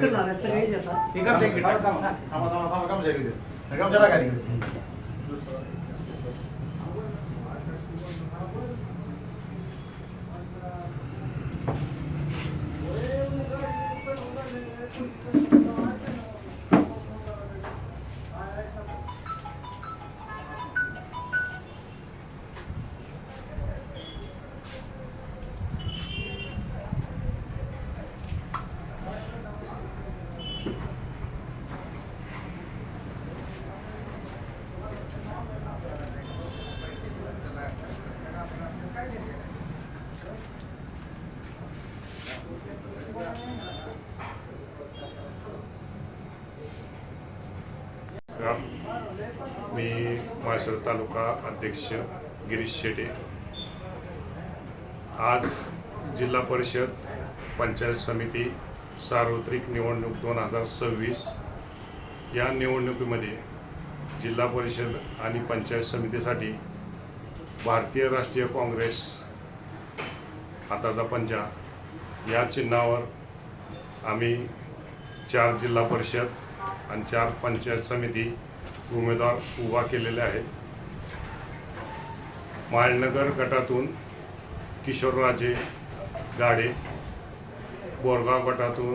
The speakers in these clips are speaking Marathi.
करणार हे करता येईल. थांबा, थांबा, थांबा, थांबा, थांबा, गमजा घेऊ दे. नमस्कार. मी म्हैसूर तालुका अध्यक्ष गिरीश शेटे. आज जिल्हा परिषद पंचायत समिती सार्वत्रिक निवडणूक दोन हजार सव्वीस या निवडणुकीमध्ये जिल्हा परिषद आणि पंचायत समितीसाठी भारतीय राष्ट्रीय काँग्रेस हाताचा पंजा या चिन्हावर आम्ही चार जिल्हा परिषद आणि चार पंचायत समिती उमेदवार उभा केलेले आहेत. माळनगर गटातून किशोरराजे गाडे बोरगाव गटातून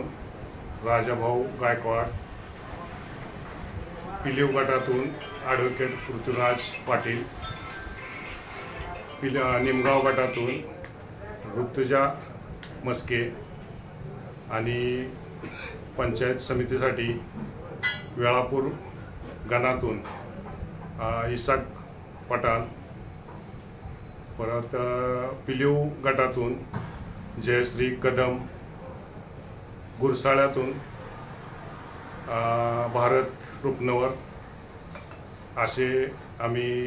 राजाभाऊ गायकवाड पिलीव गटातून ॲडव्होकेट पृथ्वीराज पाटील पिल निमगाव गटातून ऋतुजा मस्के आणि पंचायत समितीसाठी वेळापूर गणातून इसाक पठाण परत पिलिव पिलीव गटातून जयश्री कदम गुरसाळ्यातून भारत रुपनवर असे आम्ही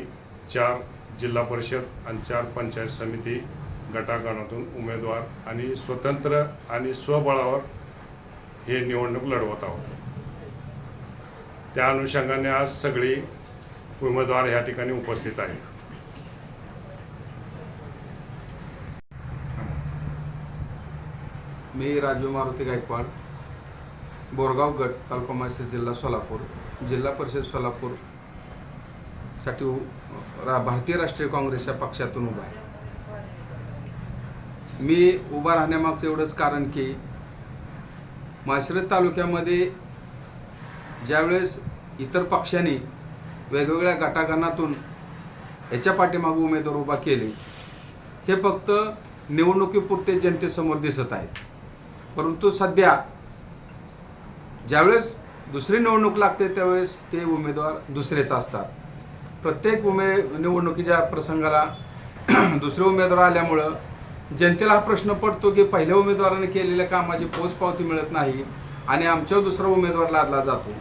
चार जिल्हा परिषद आणि चार पंचायत समिती गटागणातून उमेदवार आणि स्वतंत्र आणि स्वबळावर हे निवडणूक लढवत आहोत. त्या अनुषंगाने आज सगळे उमेदवार या ठिकाणी उपस्थित आहेत. मी राजू मारुती गायकवाड बोरगाव गट तालुका मासे जिल्हा सोलापूर जिल्हा परिषद सोलापूरसाठी उ- रा भारतीय राष्ट्रीय काँग्रेस या पक्षातून उभा आहे. मी उभा राहण्यामागचं एवढंच कारण की माश्रद तालुक्यामध्ये ज्यावेळेस इतर पक्षांनी वेगवेगळ्या गटागणातून याच्या पाठीमागे उमेदवार उभा केले. हे फक्त निवडणुकीपुरते जनतेसमोर दिसत आहेत. परंतु सध्या ज्यावेळेस दुसरी निवडणूक लागते त्यावेळेस ते उमेदवार दुसरेच असतात. प्रत्येक उमे निवडणुकीच्या प्रसंगाला दुसरे उमेदवार आल्यामुळं जनतेला हा प्रश्न पडतो की पहिल्या उमेदवाराने केलेल्या कामाची पोचपावती मिळत नाही आणि आमच्यावर दुसरा उमेदवार लादला जातो.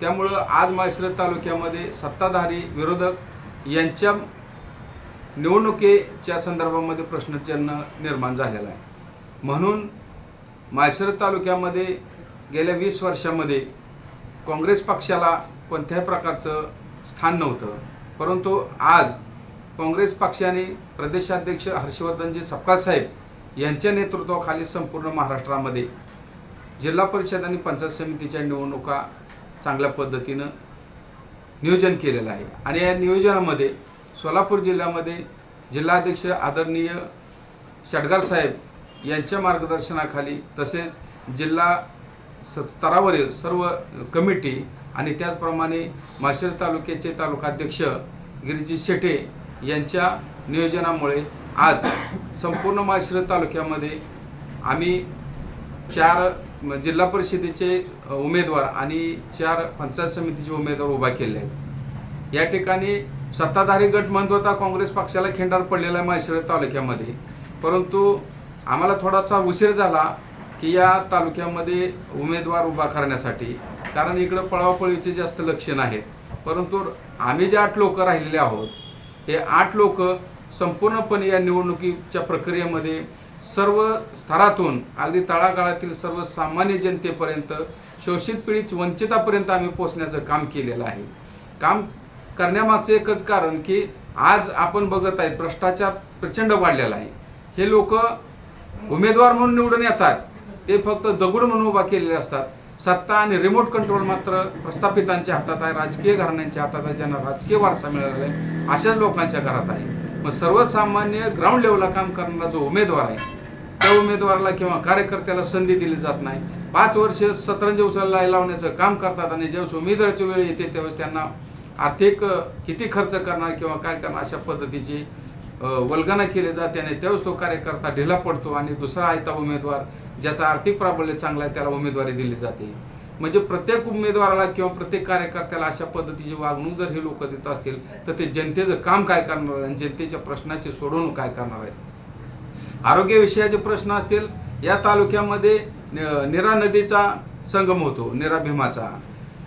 त्यामुळं आज माळशिरस तालुक्यामध्ये सत्ताधारी विरोधक यांच्या निवडणुकीच्या संदर्भामध्ये प्रश्नचिन्ह निर्माण झालेला आहे. म्हणून माळशिरस तालुक्यामध्ये गेल्या वीस वर्षामध्ये काँग्रेस पक्षाला कोणत्याही प्रकारचं स्थान नव्हतं. परंतु आज काँग्रेस पक्षाने प्रदेशाध्यक्ष हर्षवर्धनजी सपकाळ साहेब यांच्या नेतृत्वाखाली संपूर्ण महाराष्ट्रामध्ये जिल्हा परिषद आणि पंचायत समितीच्या निवडणुका चांगल्या पद्धतीनं नियोजन केलेलं आहे. आणि या नियोजनामध्ये सोलापूर जिल्ह्यामध्ये जिल्हाध्यक्ष आदरणीय शेटगार साहेब यांच्या मार्गदर्शनाखाली तसेच जिल्हा स- स्तरावरील सर्व कमिटी आणि त्याचप्रमाणे माशेर तालुक्याचे तालुकाध्यक्ष गिरीजी शेटे यांच्या नियोजनामुळे आज संपूर्ण माशेर तालुक्यामध्ये आम्ही चार जिल्हा परिषदेचे उमेदवार आणि चार पंचायत समितीचे उमेदवार उभा केले आहेत. या ठिकाणी सत्ताधारी गट म्हणत होता काँग्रेस पक्षाला खिंडार पडलेला आहे माळशिरस तालुक्यामध्ये. परंतु आम्हाला थोडासा उशीर झाला की या तालुक्यामध्ये उमेदवार उभा करण्यासाठी. कारण इकडं पळापळीचे जास्त लक्षण आहेत परंतु आम्ही जे आठ लोक राहिलेले आहोत हे आठ लोक संपूर्णपणे या निवडणुकीच्या प्रक्रियेमध्ये सर्व स्तरातून अगदी तळागाळातील सर्व सामान्य जनतेपर्यंत शोषित पीडित वंचितापर्यंत आम्ही पोचण्याचं काम केलेलं आहे. काम करण्यामागचं एकच कारण की आज आपण बघत आहेत भ्रष्टाचार प्रचंड वाढलेला आहे. हे लोक उमेदवार म्हणून निवडून येतात ते फक्त दगड म्हणून उभा केलेले असतात. सत्ता आणि रिमोट कंट्रोल मात्र प्रस्थापितांच्या हातात आहे राजकीय घराण्यांच्या हातात आहे ज्यांना राजकीय वारसा मिळाला आहे अशाच लोकांच्या घरात आहे. मग सर्वसामान्य ग्राउंड लेवलला काम करणारा जो उमेदवार आहे त्या उमेदवाराला किंवा कार्यकर्त्याला संधी दिली जात नाही. पाच वर्ष सतरंज उचलला लावण्याचं काम करतात आणि ज्यावेळेस उमेदवाराची वेळ येते त्यावेळेस त्यांना आर्थिक किती खर्च करणार किंवा काय करणार अशा पद्धतीची वल्गना केली जाते आणि त्यावेळेस तो कार्यकर्ता ढिला पडतो आणि दुसरा आहे त्या उमेदवार ज्याचा आर्थिक प्राबल्य चांगला आहे त्याला उमेदवारी दिली जाते. म्हणजे प्रत्येक उमेदवाराला किंवा प्रत्येक कार्यकर्त्याला अशा पद्धतीची वागणूक जर हे लोक देत असतील तर ते जनतेचं काम काय करणार आहे आणि जनतेच्या प्रश्नाची सोडवणूक काय करणार आहे? आरोग्यविषयाचे प्रश्न असतील या तालुक्यामध्ये निरा नदीचा संगम होतो निरा भीमाचा.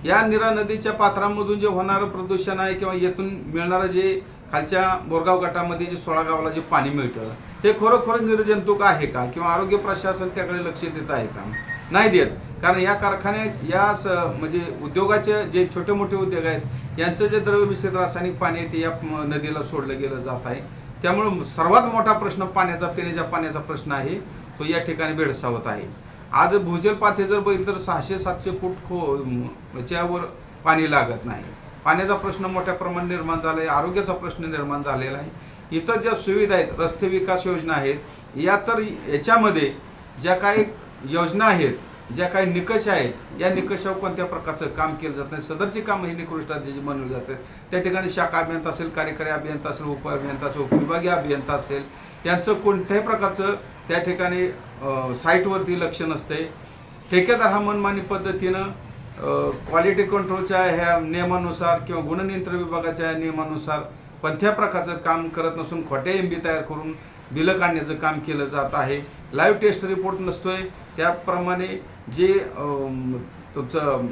या निरा नदीच्या पात्रामधून जे होणारं प्रदूषण आहे किंवा येथून मिळणारं जे खालच्या बोरगाव गटामध्ये जे सोळा गावाला जे पाणी मिळतं हे खरोखर निर्जंतुक आहे का? किंवा आरोग्य प्रशासन त्याकडे लक्ष देत आहे का? नाही देत. कारण या कारखान्यात या स म्हणजे उद्योगाचे जे छोटे मोठे उद्योग आहेत यांचं जे द्रव्य मिश्रित रासायनिक पाणी आहे ते या नदीला सोडलं गेलं जात आहे. त्यामुळे सर्वात मोठा प्रश्न पाण्याचा पिण्याच्या पाण्याचा प्रश्न आहे. तो या ठिकाणी भेडसावत आहे. आज भूजल पाथे जर बघितलं तर सहाशे सातशे फूट खो याच्यावर च्यावर पाणी लागत नाही. पाण्याचा प्रश्न मोठ्या प्रमाणात निर्माण झाला आहे आरोग्याचा प्रश्न निर्माण झालेला आहे. इतर ज्या सुविधा आहेत रस्ते विकास योजना आहेत या तर याच्यामध्ये ज्या काही योजना आहेत ज्या काही निकष आहेत या निकषावर कोणत्या प्रकारचं काम केलं जात नाही. सदरची काम हे निकृष्ट जी बनवली जातात. त्या ठिकाणी शाखा अभियंता असेल कार्यकारी अभियंता असेल उप अभियंता असेल उपविभागीय अभियंता असेल यांचं कोणत्याही प्रकारचं त्या ठिकाणी साईटवरती लक्ष नसते. ठेकेदार हा मनमानी पद्धतीनं क्वालिटी कंट्रोलच्या ह्या नियमानुसार किंवा गुणनियंत्रण विभागाच्या नियमानुसार कोणत्या प्रकारचं काम करत नसून खोटे एम बी तयार करून बिलं काढण्याचं काम केलं जात आहे. लाईव्ह टेस्ट रिपोर्ट नसतोय. त्याप्रमाणे जे तुमचं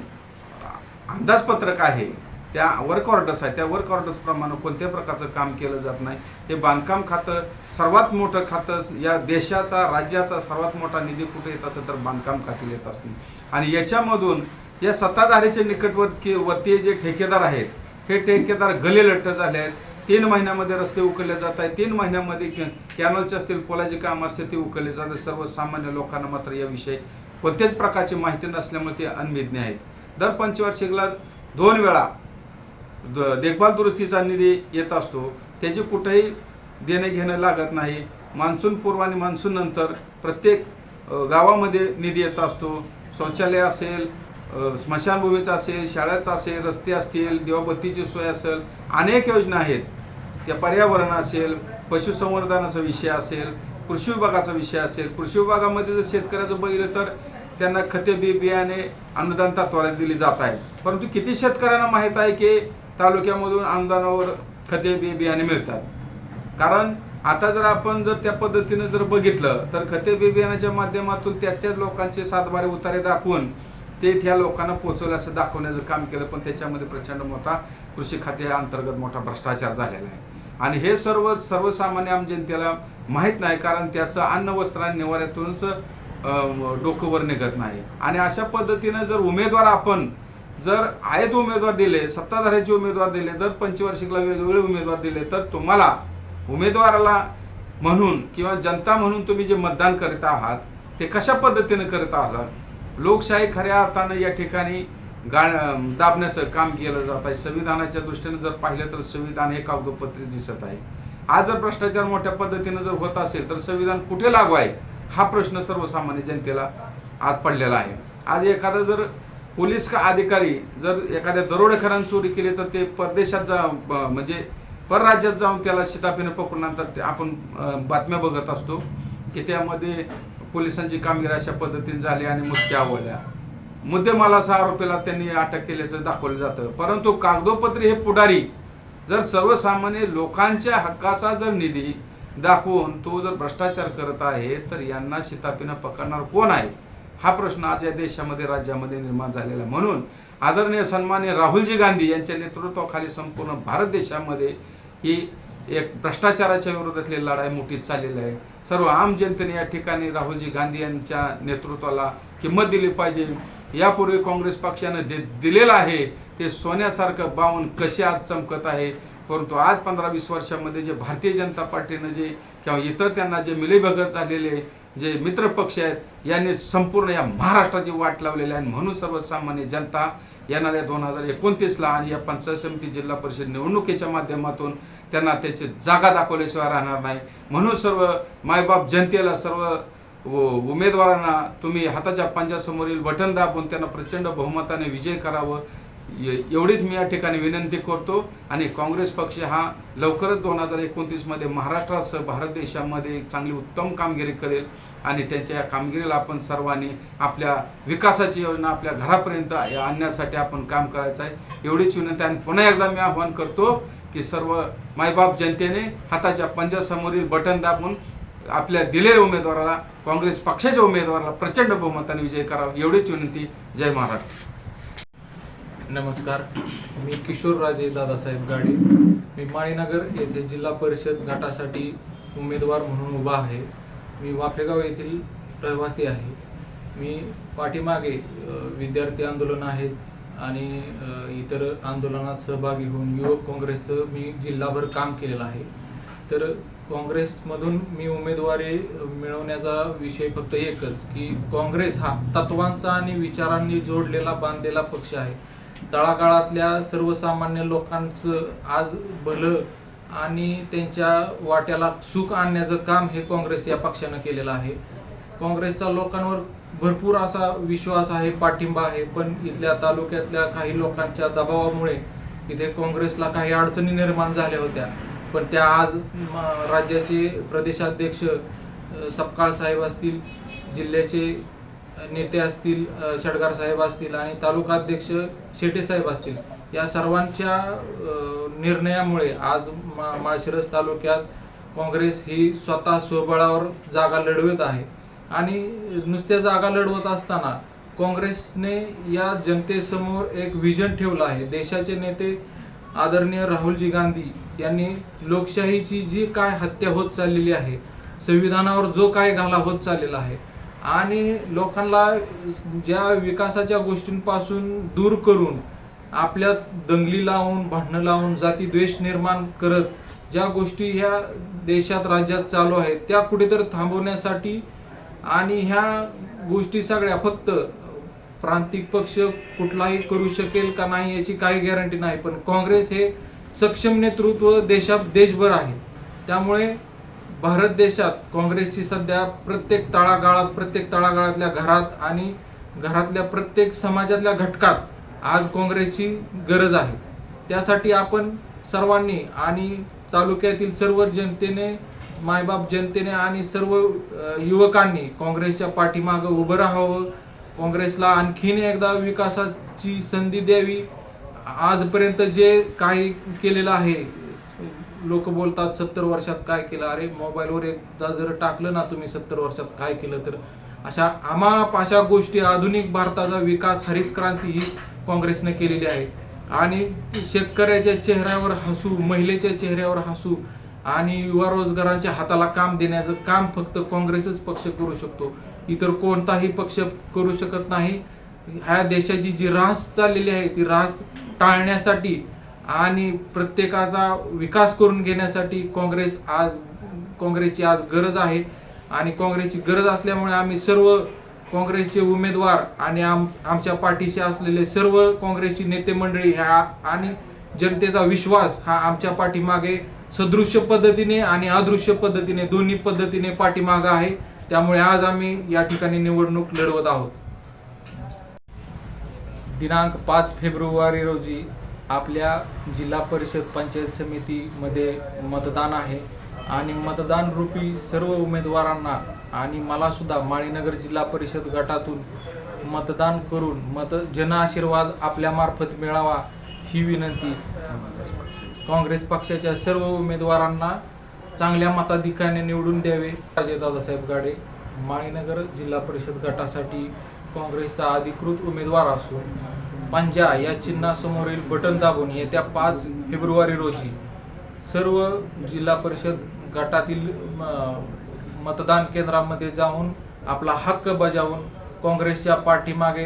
अंदाजपत्रक आहे त्या वर्क ऑर्डर्स आहे त्या वर्क ऑर्डर्सप्रमाणे कोणत्या प्रकारचं काम केलं जात नाही. हे बांधकाम खातं सर्वात मोठं खातं या देशाचा राज्याचा सर्वात मोठा निधी कुठे येत असेल तर बांधकाम खात्याला येत असतील. आणि याच्यामधून या सत्ताधारीचे निकटवर्ती वरती जे ठेकेदार आहेत हे ठेकेदार गले लट्ट झाले आहेत. तीन महिन्यामध्ये रस्ते उकळले जात आहेत. तीन महिन्यामध्ये कॅनलचे असतील पोलाचे काम असतील ते उकळले जात आहेत. सर्वसामान्य लोकांना मात्र याविषयी कोणत्याच प्रकारची माहिती नसल्यामुळे ते अनभिज्ञ आहेत. दर पंचवार्षिकला दोन वेळा द- देखभाल दुरुस्तीचा निधी येत असतो. त्याची कुठेही देणे घेणं लागत नाही. मान्सून पूर्व आणि मान्सून नंतर प्रत्येक गावामध्ये निधी येत असतो. शौचालय असेल स्मशानभूमीचं असेल शाळेचं असेल रस्ते असतील दिवाबत्तीची सोय असेल अनेक योजना आहेत. त्या पर्यावरण असेल पशुसंवर्धनाचा विषय असेल कृषी विभागाचा विषय असेल कृषी विभागामध्ये जर शेतकऱ्याचं बघितलं तर त्यांना खते बी बियाणे अनुदान तत्वाला दिली जात आहे परंतु किती शेतकऱ्यांना माहीत आहे की तालुक्यामधून अनुदानावर खते बी बियाणे मिळतात? कारण आता जर आपण जर त्या पद्धतीनं जर बघितलं तर खते बी बियाण्याच्या माध्यमातून त्याच्याच लोकांचे सातबारे उतारे दाखवून ते त्या लोकांना पोहोचवलं असं दाखवण्याचं काम केलं पण त्याच्यामध्ये प्रचंड मोठा कृषी खात्या अंतर्गत मोठा भ्रष्टाचार झालेला आहे. आणि हे सर्व सर्वसामान्य आम जनतेला माहीत नाही कारण त्याचं अन्न वस्त्र आणि निवाऱ्यातूनच डोकंवर डोकं वर निघत नाही. आणि अशा पद्धतीनं जर उमेदवार आपण जर आयत उमेदवार दिले सत्ताधाऱ्याचे उमेदवार दिले तर पंचवार्षिकला वेगवेगळे उमेदवार दिले तर तुम्हाला उमेदवाराला म्हणून किंवा जनता म्हणून तुम्ही जे मतदान करीत आहात ते कशा पद्धतीनं करत आहात? लोकशाही खऱ्या अर्थानं या ठिकाणी गा दाबण्याचं काम केलं जात आहे. संविधानाच्या दृष्टीने जर पाहिलं तर संविधान हे कागदोपत्री दिसत आहे. आज जर भ्रष्टाचार मोठ्या पद्धतीनं जर होत असेल तर संविधान कुठे लागू आहे? हा प्रश्न सर्वसामान्य जनतेला आज पडलेला आहे. आज एखादा जर पोलीस का अधिकारी जर एखाद्या दरोडेखरांनी चोरी केली तर ते परदेशात जा ब- म्हणजे परराज्यात जाऊन त्याला शिताफीनं पकडल्यानंतर ते आपण बातम्या बघत असतो की त्यामध्ये पोलिसांची कामगिरी अशा पद्धतीने झाली आणि मुसक्या आवडल्या. मुद्देमालाचा आरोपीला त्यांनी अटक केल्याचं दाखवलं जातं. परंतु कागदोपत्री हे पुढारी जर सर्वसामान्य लोकांच्या हक्काचा जर निधी दाखवून तो जर भ्रष्टाचार करत आहे तर यांना शितापीनं पकडणार कोण आहे? हा प्रश्न आज या देशामध्ये राज्यामध्ये निर्माण झालेला म्हणून आदरणीय सन्मान्य राहुलजी गांधी यांच्या नेतृत्वाखाली संपूर्ण भारत देशामध्ये ही एक भ्रष्टाचाराच्या विरोधातली लढाई मोठी चाललेली आहे. सर्व आम जनतेने या ठिकाणी राहुलजी गांधी यांच्या नेतृत्वाला किंमत दिली पाहिजे. यापूर्वी काँग्रेस पक्षानं दे दिलेलं आहे ते सोन्यासारखं बावून कसे आज चमकत आहे? परंतु आज पंधरा वीस वर्षामध्ये जे भारतीय जनता पार्टीनं जे किंवा इतर त्यांना जे मिलेभगत झालेले जे मित्र पक्ष आहेत यांनी संपूर्ण या महाराष्ट्राची वाट लावलेली आहे. म्हणून सर्वसामान्य जनता येणाऱ्या दोन हजार एकोणतीसला आणि या पंचायत समिती जिल्हा परिषद निवडणुकीच्या माध्यमातून त्यांना त्याची जागा दाखवल्याशिवाय राहणार नाही. म्हणून सर्व मायबाप जनतेला सर्व उमेदवारांना तुम्ही हाताच्या पंजासमोरील बटन दाबून त्यांना प्रचंड बहुमताने विजय करावं. एवढीच मी या ठिकाणी विनंती करतो. आणि काँग्रेस पक्ष हा लवकरच दोन हजार एकोणतीसमध्ये महाराष्ट्रासह भारत देशामध्ये चांगली उत्तम कामगिरी करेल. आणि त्यांच्या या कामगिरीला आपण सर्वांनी आपल्या विकासाची योजना आपल्या घरापर्यंत आणण्यासाठी आपण काम करायचं आहे. एवढीच विनंती आणि पुन्हा एकदा मी आवाहन करतो की सर्व मायबाप जनतेने हाताच्या पंजासमोरील बटन दाबून आपल्या दिलेल्या उमेदवाराला काँग्रेस पक्षाच्या उमेदवाराला प्रचंड बहुमताने विजय करावा एवढीच विनंती. जय महाराष्ट्र. नमस्कार. मी किशोर राजे दादासाहेब गाडे. मी माळीनगर येथे जिल्हा परिषद गटासाठी उमेदवार म्हणून उभा आहे. मी वाफेगाव येथील रहिवासी आहे. मी पाठीमागे विद्यार्थी आंदोलन आहेत आणि इतर आंदोलनात सहभागी होऊन युवक काँग्रेसचं मी जिल्हाभर काम केलेलं आहे. तर काँग्रेसमधून मी उमेदवारी मिळवण्याचा विषय फक्त एकच की काँग्रेस हा तत्वांचा आणि विचारांनी जोडलेला बांधलेला पक्ष आहे. तळागाळातल्या सर्वसामान्य लोकांचं आज भलं आणि त्यांच्या वाट्याला सुख आणण्याचं काम हे काँग्रेस या पक्षानं केलेलं आहे. काँग्रेसचा लोकांवर भरपूर असा विश्वास आहे पाठिंबा आहे पण इथल्या तालुक्यातल्या काही लोकांच्या दबावामुळे इथे काँग्रेसला काही अडचणी निर्माण झाल्या होत्या. पण त्या आज म, राज्याचे प्रदेशाध्यक्ष सपकाळ साहेब असतील जिल्ह्याचे नेते असतील षडगार साहेब असतील आणि तालुका अध्यक्ष शेटे साहेब असतील या सर्वांच्या निर्णयामुळे आज मा- माळशिरस तालुक्यात काँग्रेस ही स्वतः स्वबळावर जागा लढवत आहे. आणि नुसत्या जागा लढवत असताना काँग्रेसने या जनतेसमोर एक विजन ठेवलं आहे. देशाचे नेते आदरणीय राहुलजी गांधी यांनी लोकशाहीची जी काय हत्या होत चाललेली आहे संविधानावर जो काय घाला होत चाललेला आहे आणि लोकांना ज्या विकासाच्या गोष्टींपासून दूर करून आपल्या दंगली लावून भांडणं लावून जाती द्वेष निर्माण करत ज्या गोष्टी ह्या देशात राज्यात चालू आहेत त्या कुठेतरी थांबवण्यासाठी आणि ह्या गोष्टी सगळ्या फक्त प्रांतिक पक्ष कुठलाही करू शकेल का नाही याची काही गॅरंटी नाही पण काँग्रेस हे सक्षम नेतृत्व देशात देशभर आहे. त्यामुळे भारत देशात काँग्रेसची सध्या प्रत्येक तळागाळात प्रत्येक तळागाळातल्या घरात आणि घरातल्या प्रत्येक समाजातल्या घटकात आज काँग्रेसची गरज आहे. त्यासाठी आपण सर्वांनी आणि तालुक्यातील सर्व जनतेने मायबाप जनतेने आणि सर्व युवकांनी काँग्रेसच्या पाठीमागं उभं राहावं. काँग्रेसला आणखीन एकदा विकासाची संधी द्यावी. आजपर्यंत जे काही केलेलं आहे लोक बोलतात सत्तर वर्षात काय केलं? अरे मोबाईलवर एकदा जर टाकलं ना तुम्ही सत्तर वर्षात काय केलं तर अशा आमाप अशा गोष्टी आधुनिक भारताचा विकास हरित क्रांती ही काँग्रेसने केलेली आहे. आणि शेतकऱ्याच्या चेहऱ्यावर हसू महिलेच्या चेहऱ्यावर हसू आणि युवा रोजगारांच्या हाताला काम देण्याचं काम फक्त काँग्रेसच पक्ष करू शकतो. इतर कोणताही पक्ष करू शकत नाही. ह्या देशाची जी रास चाललेली आहे ती रास टाळण्यासाठी आणि प्रत्येकाचा विकास करून घेण्यासाठी काँग्रेस आज काँग्रेसची आज गरज आहे. आणि काँग्रेसची गरज असल्यामुळे आम्ही सर्व काँग्रेसचे उमेदवार आणि आम आमच्या पाठीशी असलेले सर्व काँग्रेसची नेते मंडळी ह्या आणि जनतेचा विश्वास हा आमच्या पाठीमागे सदृश्य पद्धतीने आणि अदृश्य पद्धतीने दोन्ही पद्धतीने पाठीमागं आहे. त्यामुळे आज आम्ही या ठिकाणी निवडणूक लढवत आहोत. दिनांक पाच फेब्रुवारी रोजी आपल्या जिल्हा परिषद पंचायत समितीमध्ये मतदान आहे. आणि मतदान रूपी सर्व उमेदवारांना आणि मलासुद्धा माळीनगर जिल्हा परिषद गटातून मतदान करून मत जनआशीर्वाद आपल्यामार्फत मिळावा ही विनंती काँग्रेस पक्षाच्या सर्व उमेदवारांना चांगल्या मताधिकाने निवडून द्यावे. राजे दादासाहेब गाडे माळीनगर जिल्हा परिषद गटासाठी काँग्रेसचा अधिकृत उमेदवार असून पंजा या चिन्हासमोरील बटन दाबून येत्या पाच फेब्रुवारी रोजी सर्व जिल्हा परिषद गटातील म, मतदान केंद्रामध्ये जाऊन आपला हक्क बजावून काँग्रेसच्या पाठीमागे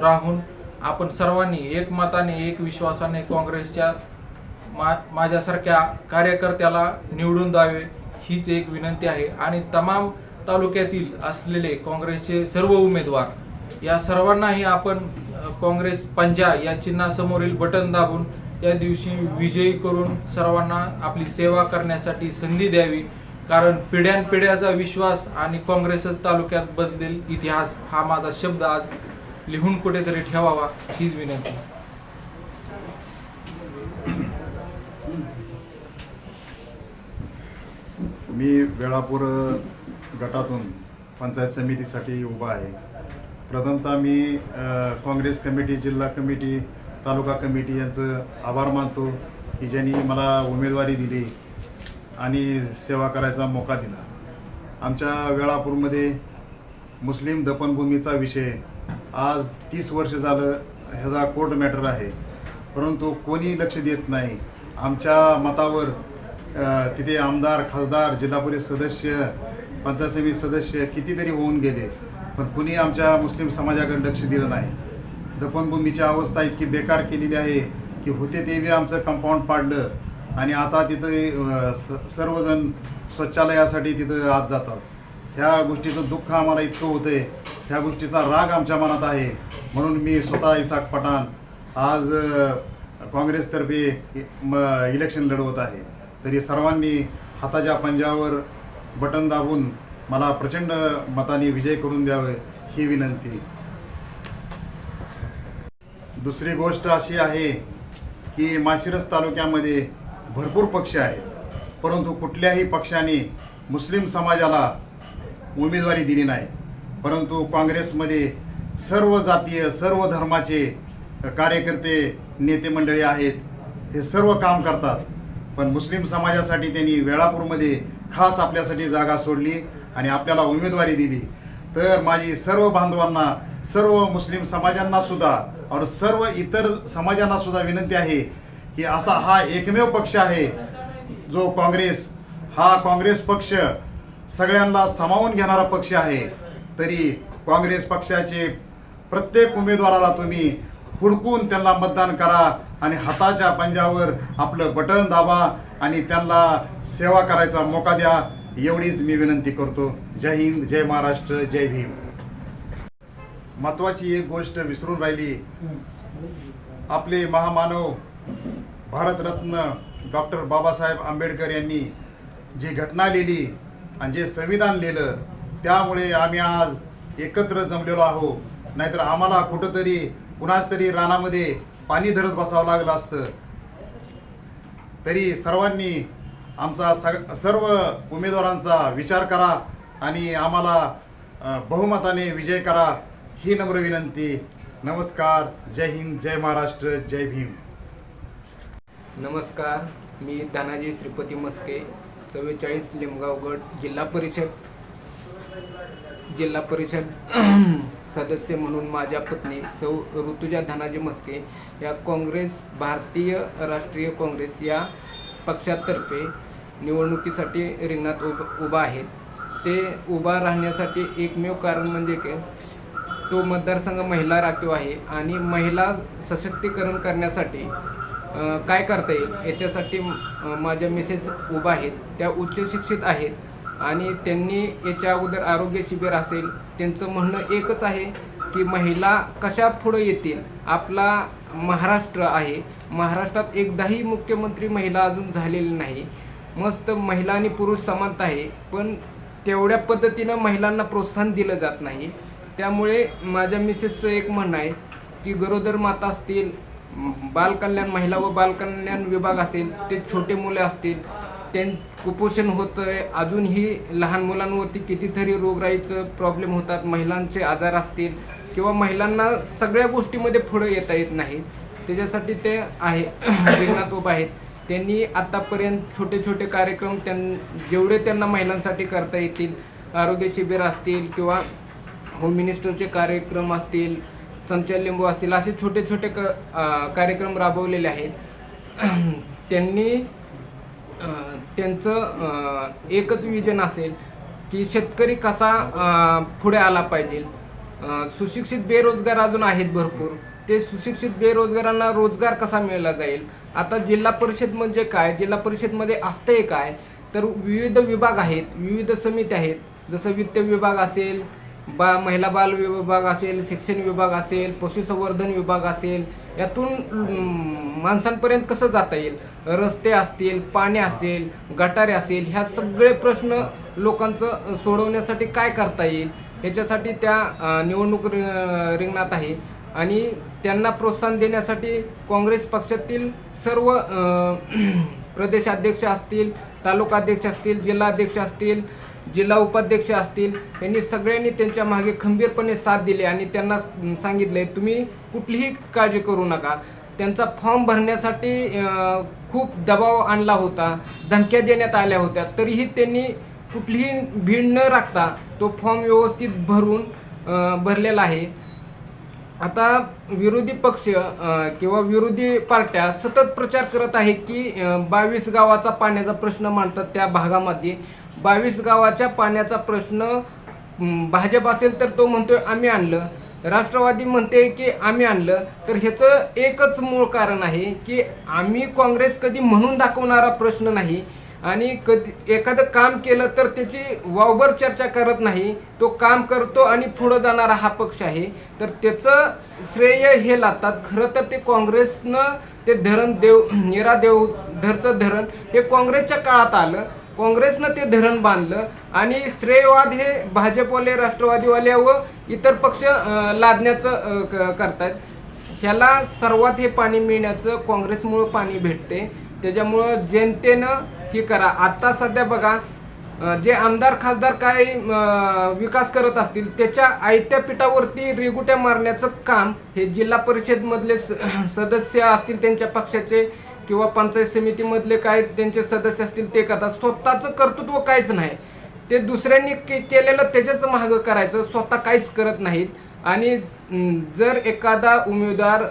राहून आपण सर्वांनी एकमताने एक विश्वासाने काँग्रेसच्या मा माझ्यासारख्या कार्यकर्त्याला निवडून द्यावे हीच एक विनंती आहे. आणि तमाम तालुक्यातील असलेले काँग्रेसचे सर्व उमेदवार या सर्वांनाही आपण काँग्रेस पंजा या चिन्हासमोरील बटन दाबून त्या दिवशी विजयी करून सर्वांना आपली सेवा करण्यासाठी संधी द्यावी. कारण पिढ्यानपिढ्याचा विश्वास आणि काँग्रेसच तालुक्यात बदलेल इतिहास हा माझा शब्द आज लिहून कुठेतरी ठेवावा हीच विनंती. मी वेळापूर गटातून पंचायत समितीसाठी उभा आहे. प्रथमतः मी काँग्रेस कमिटी जिल्हा कमिटी तालुका कमिटी यांचं आभार मानतो की ज्यांनी मला उमेदवारी दिली आणि सेवा करायचा मोका दिला. आमच्या वेळापूरमध्ये मुस्लिम दफनभूमीचा विषय आज तीस वर्ष झालं ह्याचा कोर्ट मॅटर आहे. परंतु कोणी लक्ष देत नाही. आमच्या मतावर तिथे आमदार खासदार जिल्हा परिषद सदस्य पंचायत समिती सदस्य कितीतरी होऊन गेले पण कुणी आमच्या मुस्लिम समाजाकडे लक्ष दिलं नाही. दफनभूमीची अवस्था इतकी बेकार केलेली आहे की होते तेवी आमचं कंपाऊंड पाडलं आणि आता तिथं स- सर्वजण स्वच्छालयासाठी तिथं आत जातात. ह्या गोष्टीचं दुःख आम्हाला इतकं होतं आहे ह्या गोष्टीचा राग आमच्या मनात आहे. म्हणून मी स्वतः इसाक पठाण आज काँग्रेसतर्फे म इलेक्शन लढवत आहे. तरी सर्वांनी हाताच्या पंजावर बटन दाबून मला प्रचंड मताने विजय करून द्यावे ही विनंती. दुसरी गोष्ट अशी आहे की माशिरस तालुक्यामध्ये भरपूर पक्ष आहेत परंतु कुठल्याही पक्षाने मुस्लिम समाजाला उमेदवारी दिली नाही. परंतु काँग्रेसमध्ये सर्व जातीय सर्व धर्माचे कार्यकर्ते नेते मंडळी आहेत हे सर्व काम करतात. पण मुस्लिम समाजासाठी त्यांनी वेळापूरमध्ये खास आपल्यासाठी जागा सोडली आणि आपल्याला उमेदवारी दिली. तर माझी सर्व बांधवांना सर्व मुस्लिम समाजांना सुद्धा और सर्व इतर समाजांना सुद्धा विनंती आहे की असा हा एकमेव पक्ष आहे जो काँग्रेस हा काँग्रेस पक्ष सगळ्यांना सामावून घेणारा पक्ष आहे. तरी काँग्रेस पक्षाचे प्रत्येक उमेदवाराला तुम्ही हुडकून त्यांना मतदान करा आणि हाताच्या पंजावर आपलं बटन दाबा आणि त्यांना सेवा करायचा मोका द्या एवढीच मी विनंती करतो. जय हिंद जय महाराष्ट्र जय भीम. महत्वाची एक गोष्ट विसरून राहिली. आपले महामानव भारतरत्न डॉक्टर बाबासाहेब आंबेडकर यांनी जी घटना लिहिली आणि जे संविधान लिहिलं त्यामुळे आम्ही आज एकत्र जमलेलो आहो नाहीतर आम्हाला कुठंतरी कुणाच तरी रानामध्ये पाणी धरत बसावं लागलं असतं. तरी सर्वांनी आमचा सग सर्व उमेदवारांचा विचार करा आणि आम्हाला बहुमताने विजय करा ही नम्र विनंती. नमस्कार. जय हिंद जय महाराष्ट्र जय भीम. नमस्कार. मी धनाजी श्रीपती मस्के चव्वेचाळीस लिमगाव गट जिल्हा परिषद जिल्हा परिषद. सदस्य म्हणून माझ्या पत्नी सौ ऋतुजा धनाजी मस्के या काँग्रेस भारतीय राष्ट्रीय काँग्रेस या पक्षातर्फे निवडणुकीसाठी रिंगणात उभ उभा आहेत. ते उभा राहण्यासाठी एकमेव कारण म्हणजे की तो मतदारसंघ महिला राखीव आहे आणि महिला सशक्तीकरण करण्यासाठी काय करता येईल? याच्यासाठी माझ्या मिसेस उभा आहेत. त्या उच्च शिक्षित आहेत. आणि त्यांनी याच्या अगोदर आरोग्य शिबिर असेल त्यांचं म्हणणं एकच आहे की महिला कशा पुढं येतील? आपला महाराष्ट्र आहे. महाराष्ट्रात एकदाही मुख्यमंत्री महिला अजून झालेली नाही. मस्त महिला आणि पुरुष समानता आहे पण तेवढ्या पद्धतीनं महिलांना प्रोत्साहन दिलं जात नाही. त्यामुळे माझ्या मिसेसचं एक म्हणणं आहे की गरोदर माता असतील बालकल्याण महिला व बालकल्याण विभाग असेल ते छोटे मुले असतील त्यां कुपोषण होतं आहे अजूनही लहान मुलांवरती कितीतरी रोगराईचं प्रॉब्लेम होतात. महिलांचे आजार असतील किंवा महिलांना सगळ्या गोष्टीमध्ये पुढं येता येत नाही. त्याच्यासाठी ते आहे रिंगणात आहेत. त्यांनी आत्तापर्यंत छोटे छोटे कार्यक्रम त्यां जेवढे त्यांना महिलांसाठी करता येतील आरोग्य शिबिर असतील किंवा होम मिनिस्टरचे कार्यक्रम असतील संचल लिंबू असतील असे छोटे छोटे क कार्यक्रम राबवलेले आहेत. त्यांनी त्यांचं एकच विजन असेल की शेतकरी कसा पुढे आला पाहिजे. सुशिक्षित बेरोजगार अजून आहेत भरपूर. ते सुशिक्षित बेरोजगारांना रोजगार कसा मिळला जाईल? आता जिल्हा परिषद म्हणजे काय? जिल्हा परिषदमध्ये असतंय काय? तर विविध विभाग आहेत विविध समिती आहेत. जसं वित्त विभाग असेल बा महिला बाल विभाग असेल शिक्षण विभाग असेल पशुसंवर्धन विभाग असेल यातून माणसांपर्यंत कसं जाता येईल? रस्ते असतील पाणी असेल गटारे असेल ह्या सगळे प्रश्न लोकांचं सोडवण्यासाठी काय करता येईल? ह्याच्यासाठी त्या निवडणूक रिंगणात आहे. आणि त्यांना प्रोत्साहन देण्यासाठी काँग्रेस पक्षातील सर्व प्रदेशाध्यक्ष असतील तालुकाध्यक्ष असतील जिल्हाध्यक्ष असतील जिल्हा उपाध्यक्ष असतील यांनी सगळ्यांनी त्यांच्या मागे खंबीरपणे साथ दिली आणि त्यांना सांगितले तुम्ही कुठलीही काळजी करू नका. त्यांचा फॉर्म भरण्यासाठी खूप दबाव आणला होता धमक्या देण्यात आल्या होत्या. तरीही त्यांनी कुठलीही भीड न राखता तो फॉर्म व्यवस्थित भरून भरलेला आहे. आता विरोधी पक्ष किंवा विरोधी पार्ट्या सतत प्रचार करत आहे की बावीस गावाचा पाण्याचा प्रश्न मांडतात त्या भागामध्ये. बावीस गावाच्या पाण्याचा प्रश्न भाजप असेल तर तो म्हणतोय आम्ही आणलं. राष्ट्रवादी म्हणते की आम्ही आणलं. तर ह्याचं एकच मूळ कारण आहे की आम्ही काँग्रेस कधी म्हणून दाखवणारा प्रश्न नाही. आणि कधी एखादं काम केलं तर त्याची वावभर चर्चा करत नाही. तो काम करतो आणि पुढं जाणारा हा पक्ष आहे. तर त्याचं श्रेय हे लादतात खरं तर ते काँग्रेसनं ते धरण देव निरा देवधरचं धरण हे काँग्रेसच्या काळात आलं. काँग्रेसनं ते धरण बांधलं आणि श्रेयवाद हे भाजपवाले राष्ट्रवादीवाले व इतर पक्ष लादण्याचं क- करतायत. ह्याला सर्वात हे पाणी मिळण्याचं काँग्रेसमुळं पाणी भेटते. त्याच्यामुळं जनतेनं हे करा. आत्ता सध्या बघा जे आमदार खासदार काय विकास करत असतील त्याच्या आयत्या पिठावरती रेगुट्या मारण्याचं काम हे जिल्हा परिषदमधले स- सदस्य असतील त्यांच्या पक्षाचे किंवा पंचायत समितीमधले काय त्यांचे सदस्य असतील ते करतात. स्वतःचं कर्तृत्व काहीच नाही. ते दुसऱ्यांनी के केलेलं त्याच्याच मागं करायचं. स्वतः काहीच करत नाहीत. आणि जर एखादा उमेदवार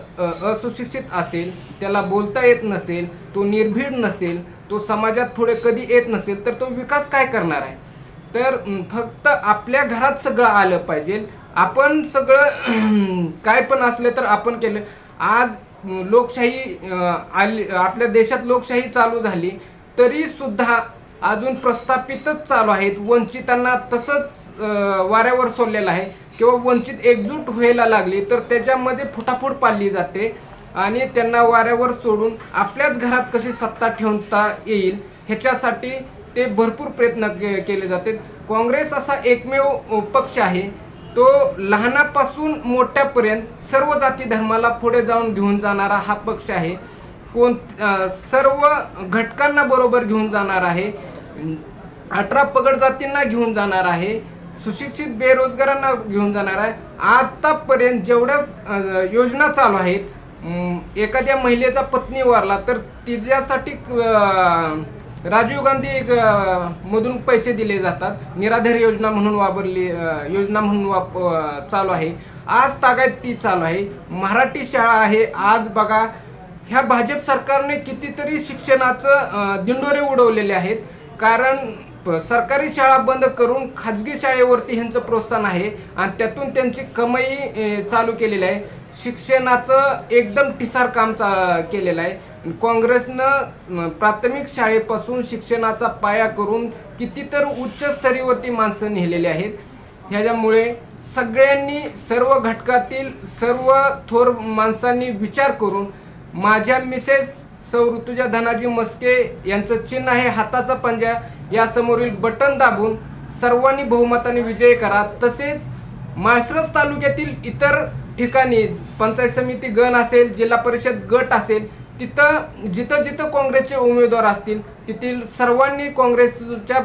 असुशिक्षित असेल त्याला बोलता येत नसेल तो निर्भीड नसेल तो समाजात पुढे कधी येत नसेल तर तो विकास काय करणार आहे? तर फक्त आपल्या घरात सगळं आलं पाहिजे. आपण सगळं काय पण असलं तर आपण केलं. आज लोकशाही आली आपल्या देशात लोकशाही चालू झाली तरी सुद्धा अजून प्रस्थापितच चालू आहेत. वंचितांना तसंच वाऱ्यावर सोडलेलं आहे. किंवा वंचित एकजूट व्हायला लागली तर त्याच्यामध्ये फुटाफूट पाडली जाते आणि त्यांना वाऱ्यावर सोडून आपल्याच घरात कशी सत्ता ठेवता येईल ह्याच्यासाठी ते भरपूर प्रयत्न के केले जाते. काँग्रेस असा एकमेव पक्ष आहे. तो लहानापासून मोठ्यापर्यंत सर्व जाती धर्माला पुढे जाऊन घेऊन जाणारा हा पक्ष आहे. कोण सर्व घटकांना बरोबर घेऊन जाणार आहे. अठरा पगड जातींना घेऊन जाणार आहे. सुशिक्षित बेरोजगारांना घेऊन जाणार आहे. आतापर्यंत जेवढ्या योजना चालू आहेत एखाद्या महिलेचा पत्नी वारला तर तिच्यासाठी राजीव गांधी एक, मधून पैसे दिले जातात. निराधार योजना म्हणून वापरली योजना म्हणून वाप चालू आहे. आज तागायत ती चालू आहे. मराठी शाळा आहे. आज बघा ह्या भाजप सरकारने कितीतरी शिक्षणाचं दिंडोरे उडवलेले आहेत. कारण प- सरकारी शाळा बंद करून खाजगी शाळेवरती ह्यांचं प्रोत्साहन आहे. आणि त्यातून त्यांची कमाई चालू केलेली आहे. शिक्षणाचं एकदम ठिसार काम चा केलेलं आहे. काँग्रेसनं प्राथमिक शाळेपासून शिक्षणाचा पाया करून कितीतर उच्चस्तरीवरती माणसं नेलेली आहेत. ह्याच्यामुळे सगळ्यांनी सर्व घटकातील सर्व थोर माणसांनी विचार करून माझ्या मिसेस सौ ऋतुजा धनाजी मस्के यांचं चिन्ह आहे हाताचा पंजा. यासमोरील बटन दाबून सर्वांनी बहुमताने विजय करा. तसेच माळसरस तालुक्यातील इतर ठिकाणी पंचायत समिती गण असेल जिल्हा परिषद गट असेल तिथं जिथं जिथं काँग्रेसचे उमेदवार असतील तिथील सर्वांनी काँग्रेसच्या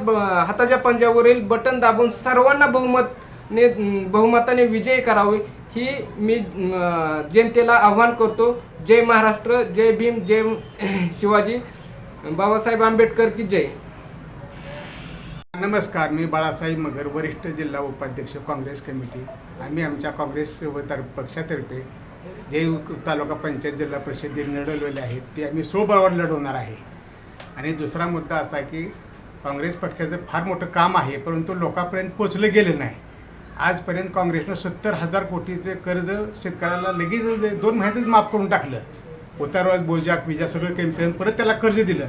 हाताच्या पंजावरील बटन दाबून सर्वांना बहुमतने बहुमताने विजयी करावे ही मी जनतेला आव्हान करतो. जय महाराष्ट्र जय भीम जय शिवाजी. बाबासाहेब आंबेडकर की जय. नमस्कार मी बाळासाहेब मगर वरिष्ठ जिल्हा उपाध्यक्ष काँग्रेस कमिटी. आम्ही आमच्या काँग्रेस तर पक्षातर्फे जे तालुका पंचायत जिल्हा परिषद जे लढवलेले आहेत ते आम्ही सोबळावर लढवणार आहे. आणि दुसरा मुद्दा असा आहे की काँग्रेस पक्षाचं फार मोठं काम आहे परंतु लोकांपर्यंत पोचलं गेलं नाही. आजपर्यंत काँग्रेसनं सत्तर हजार कोटीचे कर्ज शेतकऱ्याला लगेच दोन महिन्यातच माफ करून टाकलं. उतारवाद बोजाक विजा सगळं कमी परत त्याला कर्ज दिलं.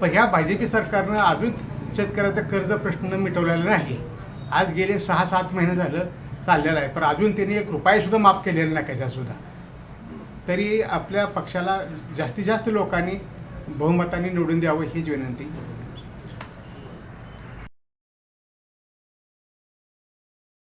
पण ह्या भाजपी सरकारनं अजून शेतकऱ्याचा कर्ज प्रश्न मिटवलेला नाही. आज गेले सहा सात महिने झालं चाललेलं आहे. पण अजून त्यांनी एक रुपयासुद्धा माफ केलेला नाही कशासुद्धा. तरी आपल्या पक्षाला जास्तीत जास्त लोकांनी बहुमताने निवडून द्यावं हीच विनंती.